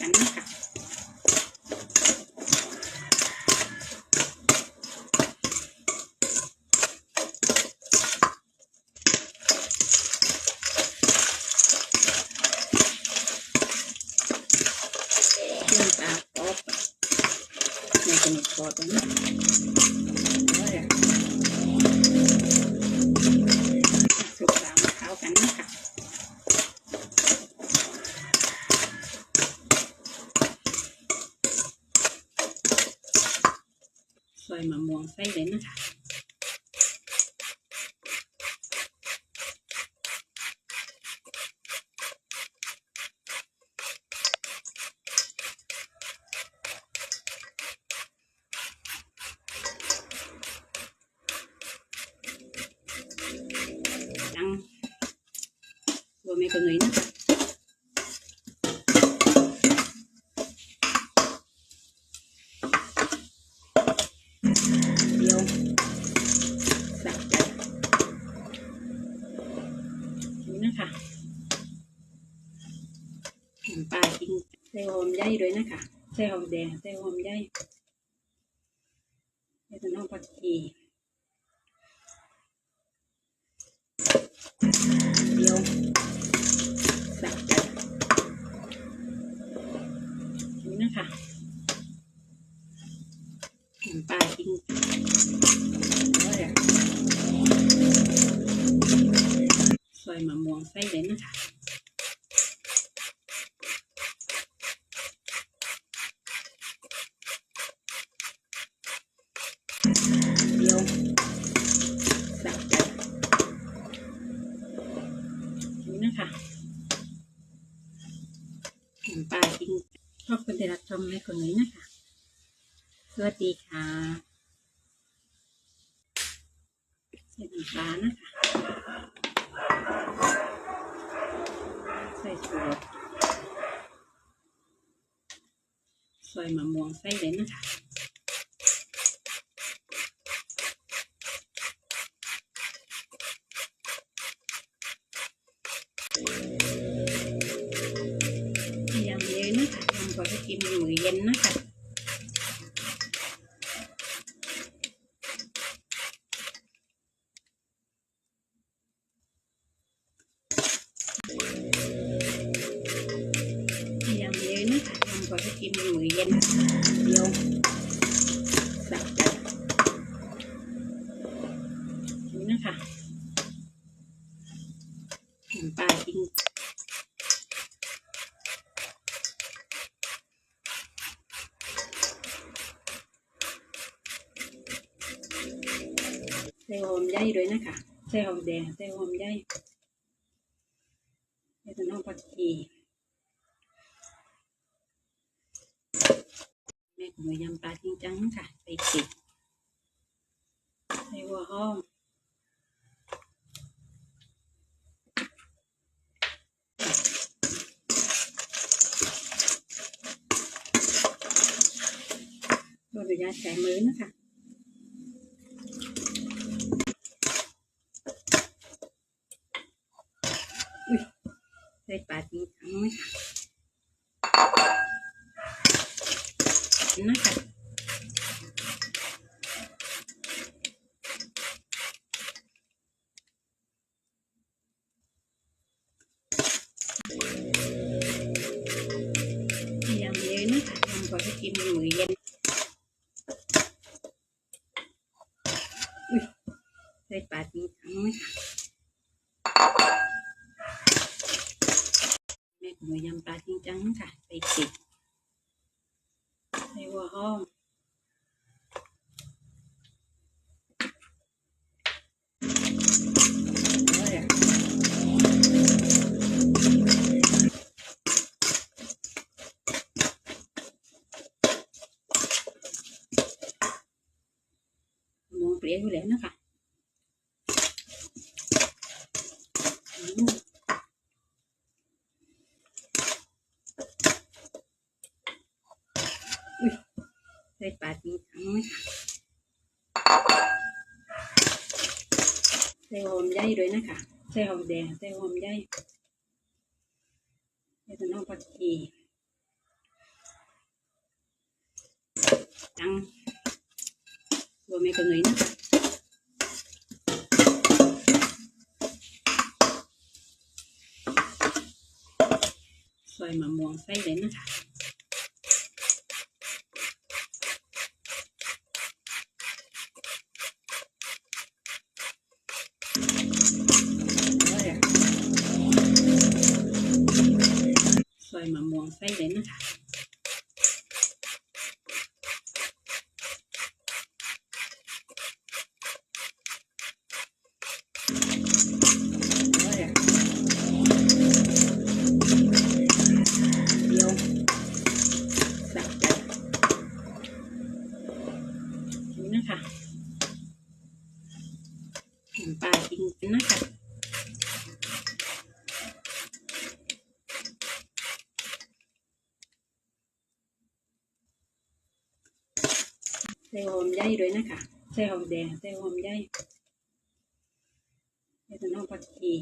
กันนะคะเครื่องปลากรอบในกระดูกกรอบตรงนี้แล้วเดี๋ยวสุกสามเข้ากันนะคะ ซอยมะม่วงใส่เลยนะคะ ดัง ตัวไม่ก็เงยนะคะเดียวสักใจนี่นะคะปลาจริงใส่หอมใหญ่ด้วยนะคะใส่หอมแดงใส่หอมใหญ่ใส่ต้นหอมผักชีเดียว ใจนี่นะคะหั่นปลาจริงแล้วยวซอยมะม่วงใส่เลยนะคะ น้ำปลาจริงขอบคุณที่รับชมในคนนี้นะคะ สวัสดีค่ะใส่น้ำปลานะคะ ใส่ชูรสซอยมะม่วงใส่เลยนะคะ ก่อนจะกินอยู่เย็นเดียวสักใจนี่นะคะน้ำปลาจริงใส่หอมใหญ่ด้วยนะคะใส่หอมแดงใส่หอมใหญ่ใส่ต้นหอมผักชี หมูยำปลาจริงจังค่ะ ไปติดในหัวห้องบริยาใส่มือนะคะ ใส่ปลาจริงจังนะคะนะคะพ ยังเยอะนะคะทำก่อนจะกินอยู่เย็น เละอยู่แล้วนะคะใส่ปลาดีทั้งนี้ค่ะใส่หอมใหญ่ด้วยนะคะใส่หอมแดงใส่หอมใหญ่ใส่ต้นหอมผักชีจัง รวมไม่ก็เงยนะคะซอยมะม่วงใส่เลยนะคะ นะคะใส่หอมใหญ่ด้วยนะคะใส่หอมแดงใส่หอมใหญ่ใส่ต้นหอมผักชี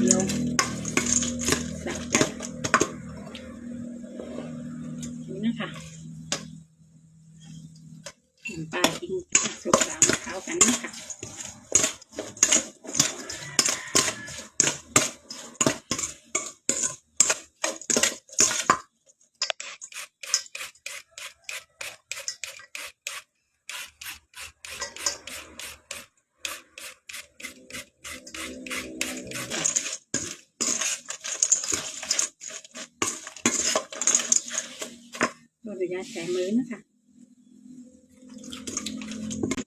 เดียวสับกันนี่นะคะน้ำปลาจริงสุกสามเข้ากันนะคะ เราดูยาใช้มือนะคะ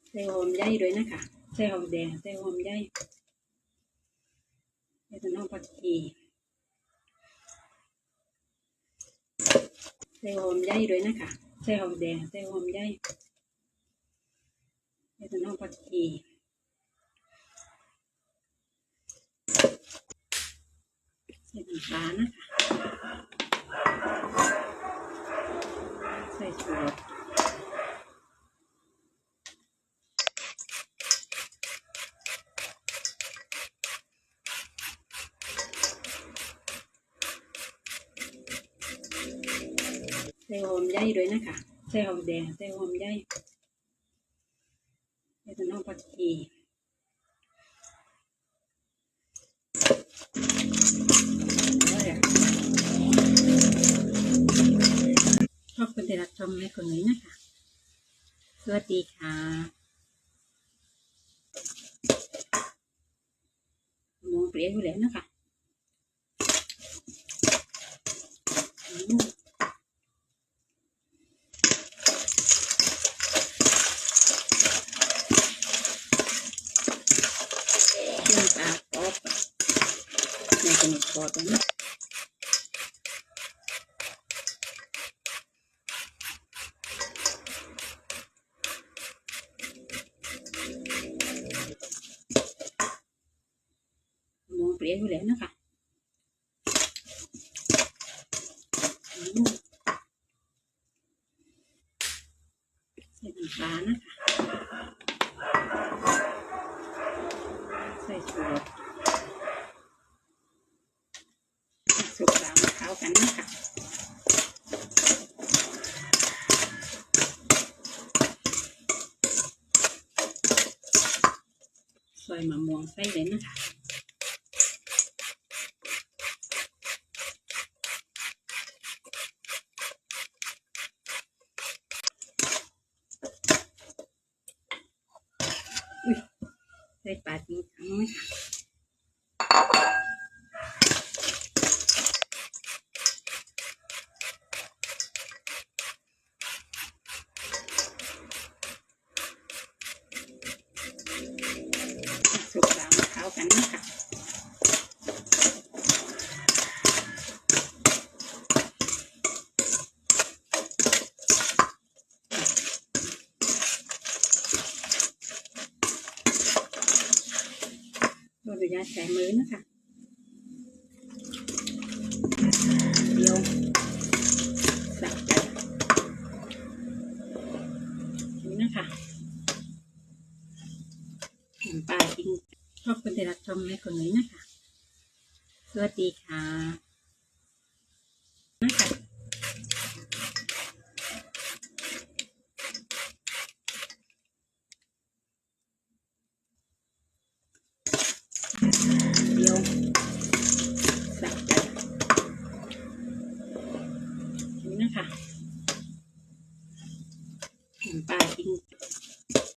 ใส่หอมใหญ่ด้วยนะคะใส่หอมแดงใส่หอมใหญ่ใส่ต้นหอมผักชีใส่หอมใหญ่ด้วยนะคะใส่หอมแดงใส่หอมใหญ่ใส่ต้นหอมผักชีใส่น้ำปลานะคะ ส่ชูรสใส่หอมใหญ่ด้วยนะคะใส่หอมแดงใส่หอมใหญ่ใส่ต้นหอมผักชี คุณที่รับชมในคนนี้นะคะ สวัสดีค่ะมองเปรี้ยวอยู่แล้วนะคะเครื่องปลากรอบในกระหนกพอตรงนี้มองเปรี้ย วอยู่แล้วนะคะใส่น้ำปลานะคะ ใส่ชูรสสุกสามเข้ากันนะคะซอยมะม่วงใส่เลยนะคะ อุ้ยใส่ปลาจริงจังไหมคะ สุกสามเข้ากันนะคะ เราดูยาใช้มือนะคะเดียวสับกันนี่นะคะน้ำปลาจริงขอบคุณที่รับชมในคนนี้นะคะ สวัสดีค่ะนะคะ